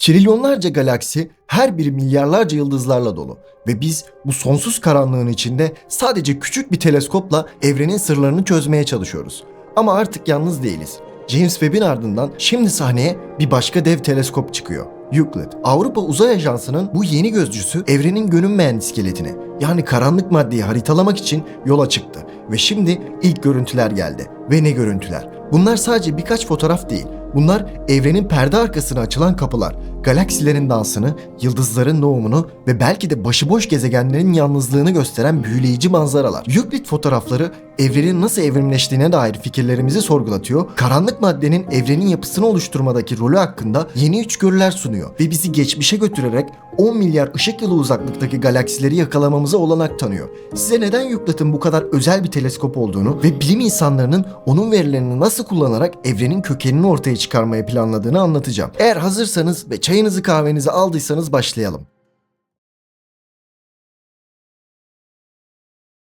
Trilyonlarca galaksi her biri milyarlarca yıldızlarla dolu ve biz bu sonsuz karanlığın içinde sadece küçük bir teleskopla evrenin sırlarını çözmeye çalışıyoruz. Ama artık yalnız değiliz. James Webb'in ardından şimdi sahneye bir başka dev teleskop çıkıyor. Euclid. Avrupa Uzay Ajansı'nın bu yeni gözcüsü evrenin görünmeyen iskeletini yani karanlık maddeyi haritalamak için yola çıktı. Ve şimdi ilk görüntüler geldi. Ve ne görüntüler? Bunlar sadece birkaç fotoğraf değil. Bunlar evrenin perde arkasına açılan kapılar, galaksilerin dansını, yıldızların doğumunu ve belki de başıboş gezegenlerin yalnızlığını gösteren büyüleyici manzaralar. Euclid fotoğrafları evrenin nasıl evrimleştiğine dair fikirlerimizi sorgulatıyor, karanlık maddenin evrenin yapısını oluşturmadaki rolü hakkında yeni içgörüler sunuyor ve bizi geçmişe götürerek 10 milyar ışık yılı uzaklıktaki galaksileri yakalamamıza olanak tanıyor. Size neden Euclid'in bu kadar özel bir teleskop olduğunu ve bilim insanlarının onun verilerini nasıl kullanarak evrenin kökenini ortaya çıkarmaya planladığını anlatacağım. Eğer hazırsanız ve çayınızı kahvenizi aldıysanız başlayalım.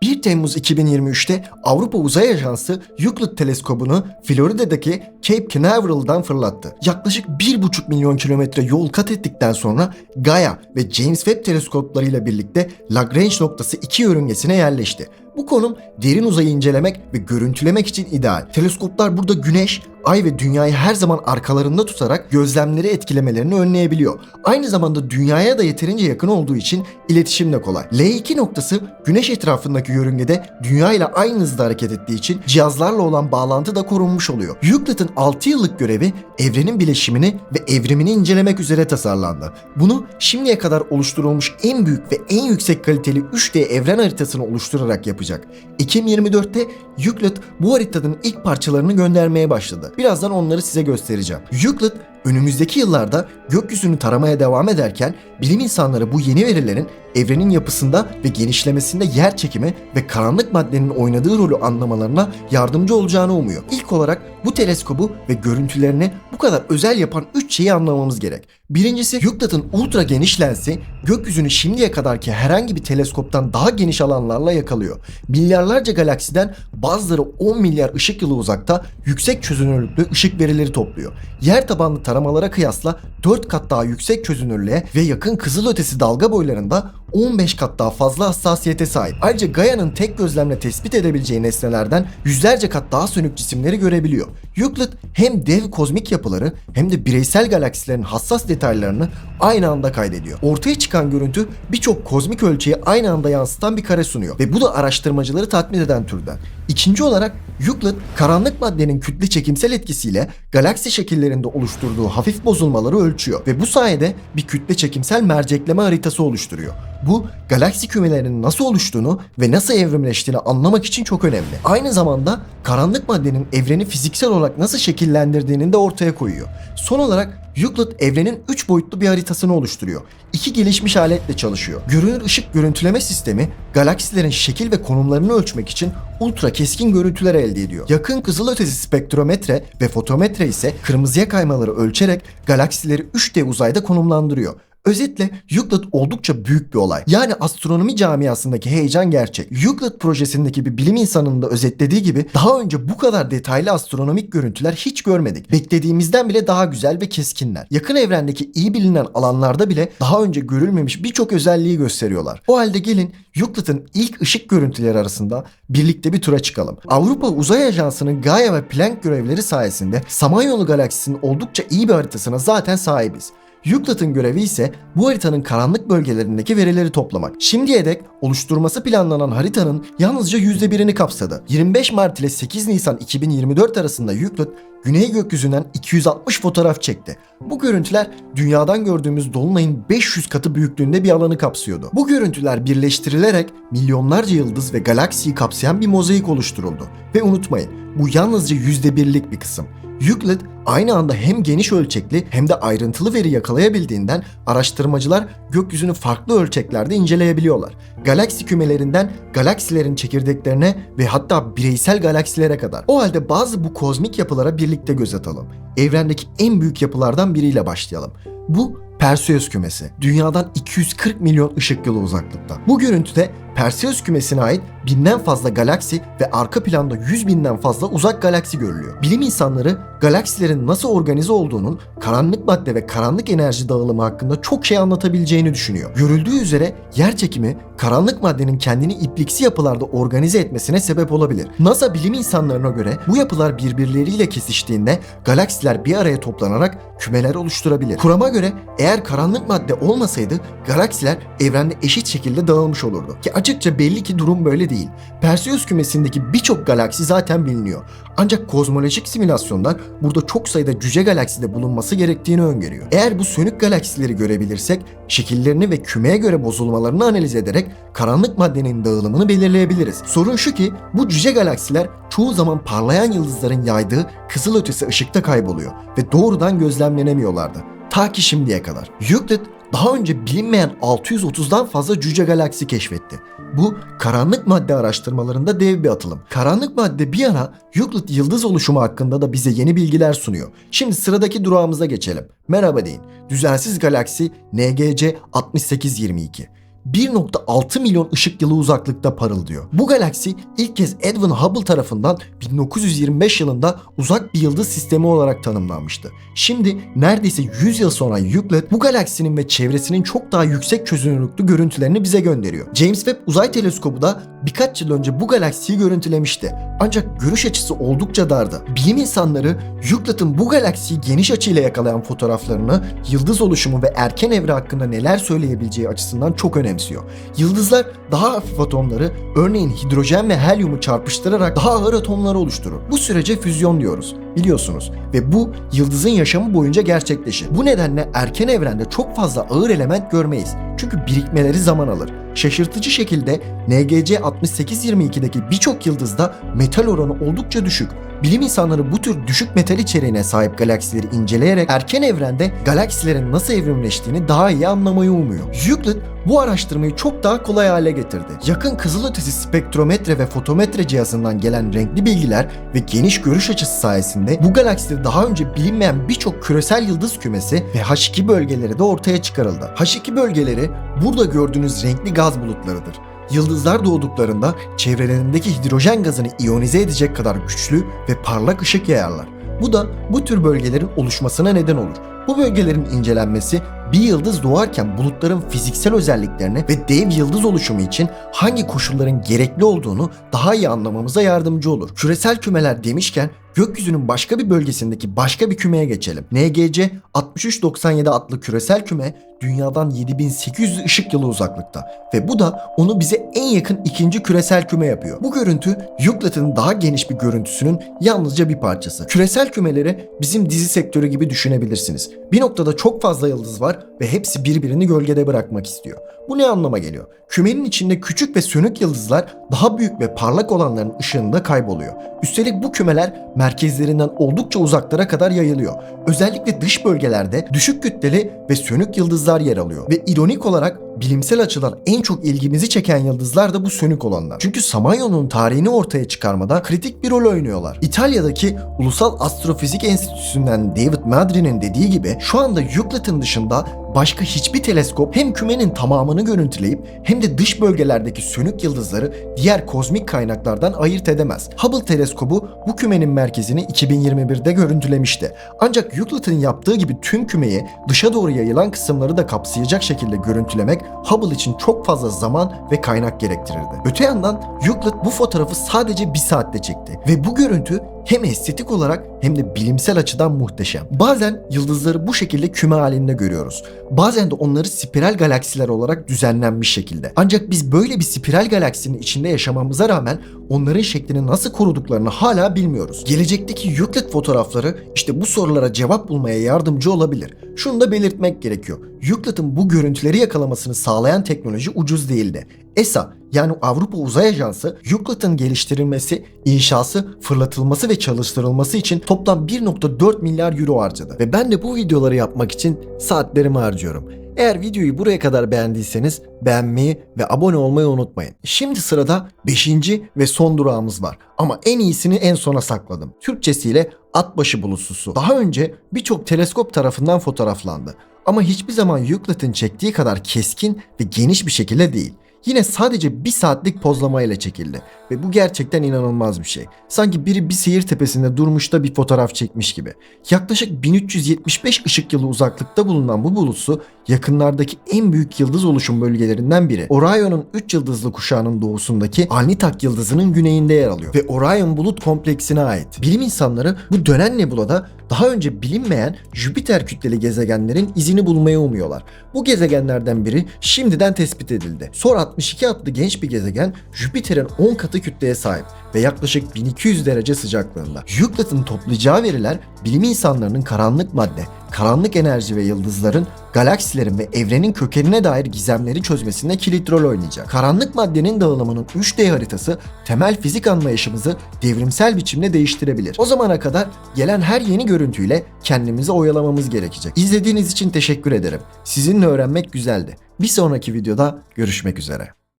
1 Temmuz 2023'te Avrupa Uzay Ajansı Euclid teleskobunu Florida'daki Cape Canaveral'dan fırlattı. Yaklaşık 1,5 milyon kilometre yol kat ettikten sonra Gaia ve James Webb teleskoplarıyla birlikte Lagrange noktası 2 yörüngesine yerleşti. Bu konum derin uzayı incelemek ve görüntülemek için ideal. Teleskoplar burada güneş, ay ve dünyayı her zaman arkalarında tutarak gözlemleri etkilemelerini önleyebiliyor. Aynı zamanda dünyaya da yeterince yakın olduğu için iletişim de kolay. L2 noktası güneş etrafındaki yörüngede dünya ile aynı hızda hareket ettiği için cihazlarla olan bağlantı da korunmuş oluyor. Euclid'in 6 yıllık görevi evrenin bileşimini ve evrimini incelemek üzere tasarlandı. Bunu şimdiye kadar oluşturulmuş en büyük ve en yüksek kaliteli 3D evren haritasını oluşturarak yapacak. Ekim 24'te Euclid bu haritanın ilk parçalarını göndermeye başladı. Birazdan onları size göstereceğim. Euclid önümüzdeki yıllarda gökyüzünü taramaya devam ederken bilim insanları bu yeni verilerin evrenin yapısında ve genişlemesinde yer çekimi ve karanlık maddenin oynadığı rolü anlamalarına yardımcı olacağını umuyor. İlk olarak bu teleskobu ve görüntülerini bu kadar özel yapan 3 şeyi anlamamız gerek. Birincisi Euclid'in ultra geniş lensi gökyüzünü şimdiye kadarki herhangi bir teleskoptan daha geniş alanlarla yakalıyor. Milyarlarca galaksiden bazıları 10 milyar ışık yılı uzakta yüksek çözünürlüklü ışık verileri topluyor. Yer tabanlı taramalara kıyasla 4 kat daha yüksek çözünürlüğe ve yakın kızılötesi dalga boylarında 15 kat daha fazla hassasiyete sahip. Ayrıca Gaia'nın tek gözlemle tespit edebileceği nesnelerden yüzlerce kat daha sönük cisimleri görebiliyor. Euclid hem dev kozmik yapıları hem de bireysel galaksilerin hassas detaylarını aynı anda kaydediyor. Ortaya çıkan görüntü birçok kozmik ölçeği aynı anda yansıtan bir kare sunuyor ve bu da araştırmacıları tatmin eden türden. İkinci olarak Euclid karanlık maddenin kütle çekimsel etkisiyle galaksi şekillerinde oluşturduğu hafif bozulmaları ölçüyor ve bu sayede bir kütle çekimsel mercekleme haritası oluşturuyor. Bu galaksi kümelerinin nasıl oluştuğunu ve nasıl evrimleştiğini anlamak için çok önemli. Aynı zamanda karanlık maddenin evreni fiziksel olarak nasıl şekillendirdiğini de ortaya koyuyor. Son olarak Euclid evrenin 3 boyutlu bir haritasını oluşturuyor. İki gelişmiş aletle çalışıyor. Görünür ışık görüntüleme sistemi galaksilerin şekil ve konumlarını ölçmek için ultra keskin görüntüler elde ediyor. Yakın kızılötesi spektrometre ve fotometre ise kırmızıya kaymaları ölçerek galaksileri 3D uzayda konumlandırıyor. Özetle Euclid oldukça büyük bir olay. Yani astronomi camiasındaki heyecan gerçek. Euclid projesindeki bir bilim insanının da özetlediği gibi daha önce bu kadar detaylı astronomik görüntüler hiç görmedik. Beklediğimizden bile daha güzel ve keskinler. Yakın evrendeki iyi bilinen alanlarda bile daha önce görülmemiş birçok özelliği gösteriyorlar. O halde gelin Euclid'in ilk ışık görüntüleri arasında birlikte bir tura çıkalım. Avrupa Uzay Ajansı'nın Gaia ve Planck görevleri sayesinde Samanyolu galaksisinin oldukça iyi bir haritasına zaten sahibiz. Euclid'in görevi ise bu haritanın karanlık bölgelerindeki verileri toplamak. Şimdiye dek oluşturması planlanan haritanın yalnızca %1'ini kapsadı. 25 Mart ile 8 Nisan 2024 arasında Euclid güney gökyüzünden 260 fotoğraf çekti. Bu görüntüler dünyadan gördüğümüz dolunayın 500 katı büyüklüğünde bir alanı kapsıyordu. Bu görüntüler birleştirilerek milyonlarca yıldız ve galaksiyi kapsayan bir mozaik oluşturuldu. Ve unutmayın bu yalnızca %1'lik bir kısım. Euclid aynı anda hem geniş ölçekli hem de ayrıntılı veri yakalayabildiğinden araştırmacılar gökyüzünü farklı ölçeklerde inceleyebiliyorlar. Galaksi kümelerinden galaksilerin çekirdeklerine ve hatta bireysel galaksilere kadar. O halde bazı bu kozmik yapılara birlikte göz atalım. Evrendeki en büyük yapılardan biriyle başlayalım. Bu Perseus kümesi. Dünyadan 240 milyon ışık yılı uzaklıkta. Bu görüntüde Perseus kümesine ait binden fazla galaksi ve arka planda 100 binden fazla uzak galaksi görülüyor. Bilim insanları galaksilerin nasıl organize olduğunun karanlık madde ve karanlık enerji dağılımı hakkında çok şey anlatabileceğini düşünüyor. Görüldüğü üzere yer çekimi karanlık maddenin kendini ipliksi yapılarda organize etmesine sebep olabilir. NASA bilim insanlarına göre bu yapılar birbirleriyle kesiştiğinde galaksiler bir araya toplanarak kümeler oluşturabilir. Kurama göre eğer karanlık madde olmasaydı galaksiler evrende eşit şekilde dağılmış olurdu. Ki açıkça belli ki durum böyle değil. Perseus kümesindeki birçok galaksi zaten biliniyor. Ancak kozmolojik simülasyonlar burada çok sayıda cüce galakside bulunması gerektiğini öngörüyor. Eğer bu sönük galaksileri görebilirsek şekillerini ve kümeye göre bozulmalarını analiz ederek karanlık maddenin dağılımını belirleyebiliriz. Sorun şu ki bu cüce galaksiler çoğu zaman parlayan yıldızların yaydığı kızılötesi ışıkta kayboluyor ve doğrudan gözlemlenemiyorlardı. Ta ki şimdiye kadar. Euclid daha önce bilinmeyen 630'dan fazla cüce galaksi keşfetti. Bu karanlık madde araştırmalarında dev bir atılım. Karanlık madde bir yana Euclid yıldız oluşumu hakkında da bize yeni bilgiler sunuyor. Şimdi sıradaki durağımıza geçelim. Merhaba deyin. Düzensiz galaksi NGC 6822. 1.6 milyon ışık yılı uzaklıkta parıldıyor. Bu galaksi ilk kez Edwin Hubble tarafından 1925 yılında uzak bir yıldız sistemi olarak tanımlanmıştı. Şimdi neredeyse 100 yıl sonra Euclid bu galaksinin ve çevresinin çok daha yüksek çözünürlüklü görüntülerini bize gönderiyor. James Webb Uzay Teleskobu da birkaç yıl önce bu galaksiyi görüntülemişti. Ancak görüş açısı oldukça dardı. Bilim insanları Euclid'in bu galaksiyi geniş açıyla yakalayan fotoğraflarını yıldız oluşumu ve erken evre hakkında neler söyleyebileceği açısından çok önemsiyor. Yıldızlar daha hafif atomları, örneğin hidrojen ve helyumu çarpıştırarak daha ağır atomları oluşturur. Bu sürece füzyon diyoruz biliyorsunuz ve bu yıldızın yaşamı boyunca gerçekleşir. Bu nedenle erken evrende çok fazla ağır element görmeyiz. Çünkü birikmeleri zaman alır. Şaşırtıcı şekilde NGC 6822'deki birçok yıldızda metal oranı oldukça düşük. Bilim insanları bu tür düşük metal içeriğine sahip galaksileri inceleyerek erken evrende galaksilerin nasıl evrimleştiğini daha iyi anlamayı umuyor. Euclid bu araştırmayı çok daha kolay hale getirdi. Yakın kızılötesi spektrometre ve fotometre cihazından gelen renkli bilgiler ve geniş görüş açısı sayesinde bu galakside daha önce bilinmeyen birçok küresel yıldız kümesi ve H2 bölgeleri de ortaya çıkarıldı. H2 bölgeleri burada gördüğünüz renkli gaz bulutlarıdır. Yıldızlar doğduklarında çevrelerindeki hidrojen gazını iyonize edecek kadar güçlü ve parlak ışık yayarlar. Bu da bu tür bölgelerin oluşmasına neden olur. Bu bölgelerin incelenmesi bir yıldız doğarken bulutların fiziksel özelliklerini ve dev yıldız oluşumu için hangi koşulların gerekli olduğunu daha iyi anlamamıza yardımcı olur. Küresel kümeler demişken gökyüzünün başka bir bölgesindeki başka bir kümeye geçelim. NGC 6397 adlı küresel küme dünyadan 7800 ışık yılı uzaklıkta ve bu da onu bize en yakın ikinci küresel küme yapıyor. Bu görüntü Euclid'in daha geniş bir görüntüsünün yalnızca bir parçası. Küresel kümeleri bizim dizi sektörü gibi düşünebilirsiniz. Bir noktada çok fazla yıldız var ve hepsi birbirini gölgede bırakmak istiyor. Bu ne anlama geliyor? Kümenin içinde küçük ve sönük yıldızlar daha büyük ve parlak olanların ışığında kayboluyor. Üstelik bu kümeler merkezlerinden oldukça uzaklara kadar yayılıyor. Özellikle dış bölgelerde düşük kütleli ve sönük yıldızlar yer alıyor. Ve ironik olarak bilimsel açıdan en çok ilgimizi çeken yıldızlar da bu sönük olanlar. Çünkü Samanyolu'nun tarihini ortaya çıkarmada kritik bir rol oynuyorlar. İtalya'daki Ulusal Astrofizik Enstitüsü'nden David Madri'nin dediği gibi şu anda Euclid'in dışında başka hiçbir teleskop hem kümenin tamamını görüntüleyip hem de dış bölgelerdeki sönük yıldızları diğer kozmik kaynaklardan ayırt edemez. Hubble teleskobu bu kümenin merkezini 2021'de görüntülemişti. Ancak Euclid'in yaptığı gibi tüm kümeyi dışa doğru yayılan kısımları da kapsayacak şekilde görüntülemek Hubble için çok fazla zaman ve kaynak gerektirirdi. Öte yandan Euclid bu fotoğrafı sadece bir saatte çekti ve bu görüntü hem estetik olarak hem de bilimsel açıdan muhteşem. Bazen yıldızları bu şekilde küme halinde görüyoruz. Bazen de onları spiral galaksiler olarak düzenlenmiş şekilde. Ancak biz böyle bir spiral galaksinin içinde yaşamamıza rağmen onların şeklini nasıl koruduklarını hala bilmiyoruz. Gelecekteki Euclid fotoğrafları işte bu sorulara cevap bulmaya yardımcı olabilir. Şunu da belirtmek gerekiyor. Euclid'in bu görüntüleri yakalamasını sağlayan teknoloji ucuz değildi. ESA yani Avrupa Uzay Ajansı Euclid'in geliştirilmesi, inşası, fırlatılması ve çalıştırılması için toplam 1.4 milyar euro harcadı. Ve ben de bu videoları yapmak için saatlerimi harcıyorum. Eğer videoyu buraya kadar beğendiyseniz beğenmeyi ve abone olmayı unutmayın. Şimdi sırada 5. ve son durağımız var. Ama en iyisini en sona sakladım. Türkçesiyle Atbaşı Bulususu. Daha önce birçok teleskop tarafından fotoğraflandı. Ama hiçbir zaman Euclid'in çektiği kadar keskin ve geniş bir şekilde değil. Yine sadece bir saatlik pozlamayla çekildi. Ve bu gerçekten inanılmaz bir şey. Sanki biri bir seyir tepesinde durmuş da bir fotoğraf çekmiş gibi. Yaklaşık 1375 ışık yılı uzaklıkta bulunan bu bulut su yakınlardaki en büyük yıldız oluşum bölgelerinden biri. Orion'un 3 yıldızlı kuşağının doğusundaki Alnitak yıldızının güneyinde yer alıyor ve Orion bulut kompleksine ait. Bilim insanları bu dönen nebulada daha önce bilinmeyen Jüpiter kütleli gezegenlerin izini bulmayı umuyorlar. Bu gezegenlerden biri şimdiden tespit edildi. SOR 62 adlı genç bir gezegen Jüpiter'in 10 katı kütleye sahip ve yaklaşık 1200 derece sıcaklığında. Euclid'in toplayacağı veriler bilim insanlarının karanlık madde, karanlık enerji ve yıldızların, galaksilerin ve evrenin kökenine dair gizemleri çözmesinde kilit rol oynayacak. Karanlık maddenin dağılımının 3D haritası temel fizik anlayışımızı devrimsel biçimde değiştirebilir. O zamana kadar gelen her yeni görüntüyle kendimizi oyalamamız gerekecek. İzlediğiniz için teşekkür ederim. Sizinle öğrenmek güzeldi. Bir sonraki videoda görüşmek üzere.